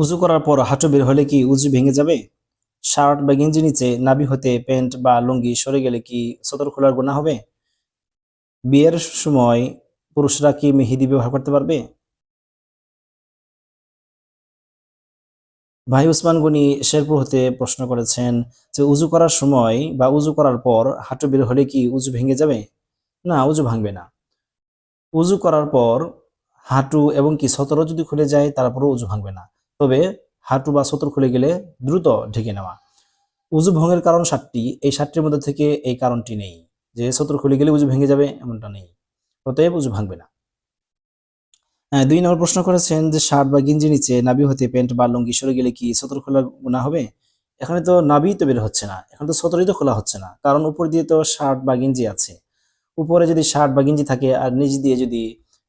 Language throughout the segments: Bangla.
উজু করার পর হাঁটু বের হলে কি উজু ভেঙে যাবে? শার্ট বা গেঞ্জি নিচে নাভি হতে প্যান্ট বা লুঙ্গি সরে গেলে কি সতর খোলার গুণা হবে? বিয়ের সময় পুরুষরা কি মেহেদি ব্যবহার করতে পারবে? ভাই উসমান গনি শেরপুর হতে প্রশ্ন করেছেন যে উজু করার সময় বা উজু করার পর হাঁটু বের হলে কি উজু ভেঙে যাবে? না, উজু ভাঙবে না। উজু করার পর হাঁটু এবং কি সতরও যদি খুলে যায়, তারপরও উজু ভাঙবে না। তবে হাঁটু বা সতর খুলে গেলে দ্রুত ঢেকে নেওয়া। উজু ভঙ্গের কারণ সাতটি, এই সাতটির মধ্যে থেকে এই কারণটি নেই। যে সতর খুলে গেলে উজু ভেঙে যাবে, এমনটা নেই। অতএব উজু ভাঙবে না। হ্যাঁ দুই নম্বর প্রশ্ন করেছেন যে শার্ট বা গেঞ্জি নিচে নাবি হতে প্যান্ট বা লুঙ্গি সরে গেলে কি সতর খোলা গুণা হবে? এখানে তো নাবি তো বের হচ্ছে না, এখন তো সতরই তো খোলা হচ্ছে না, কারণ উপর দিয়ে তো শার্ট বা গেঞ্জি আছে। উপরে যদি শার্ট বা গেঞ্জি থাকে আর নিচ দিয়ে যদি,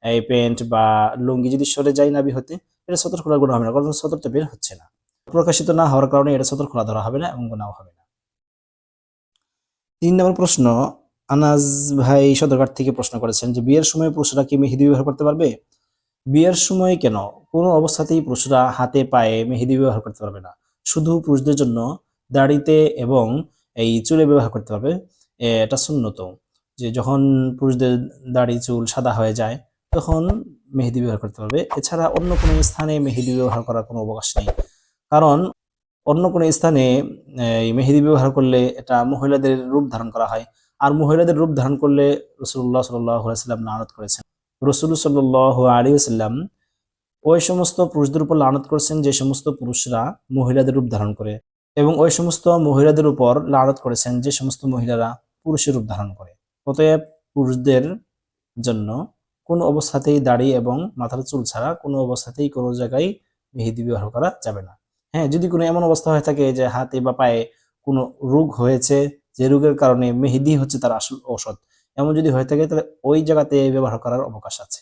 এই প্যান্ট বা লুঙ্গি যদি সরে যায় নাবি হতে এটা সতর খোলার গুণ হবে না, কারণ সতর তো বের হচ্ছে না। প্রকাশিত না হওয়ার কারণে এটা সতর খোলা ধরা হবে না এবং গুণাও হবে না। তিন নম্বর প্রশ্ন, আনাজ ভাই সদরঘাট থেকে প্রশ্ন করেছেন যে, বিয়ের সময় পুরুষরা কি মেহেদি ব্যবহার করতে পারবে? বিয়ের সময় কেন? কোনো অবস্থাতেই পুরুষরা হাতে পায়ে মেহেদি ব্যবহার করতে পারবে না। শুধু পুরুষদের জন্য দাড়িতে এবং এই চুলে ব্যবহার করতে পারবে। এটা শূন্যত যে যখন পুরুষদের দাড়ি চুল সাদা হয়ে যায়, তখন মেহেদি ব্যবহার করতে পারবে। এছাড়া অন্য কোনো স্থানে মেহেদি ব্যবহার করার কোনো অবকাশ নেই। কারণ অন্য কোনো স্থানে, এই মেহেদি ব্যবহার করলে এটা মহিলাদের রূপ ধারণ করা হয়। আর মহিলাদের রূপ ধারণ করলে রসুল্লাহ সাল্লাম লানত করেছেন। রসুল সাল্লাহ আলী সাল্লাম ওই সমস্ত পুরুষদের উপর লানত করেছেন যে সমস্ত পুরুষরা মহিলাদের রূপ ধারণ করে এবং ওই সমস্ত মহিলাদের উপর লানত করেছেন যে সমস্ত মহিলারা পুরুষের রূপ ধারণ করে। অতএব পুরুষদের জন্য কোনো অবস্থাতেই দাড়ি এবং মাথার চুল ছাড়া কোনো অবস্থাতেই কোনো জায়গায় মেহেদি ব্যবহার করা যাবে না। হ্যাঁ যদি কোনো এমন অবস্থা হয়ে থাকে যে হাতে বা পায়ে কোনো রোগ হয়েছে, যে রোগের কারণে মেহেদি হচ্ছে তার আসল ঔষধ, এমন যদি হয়ে থাকে তাহলে ওই জায়গাতে ব্যবহার করার অবকাশ আছে।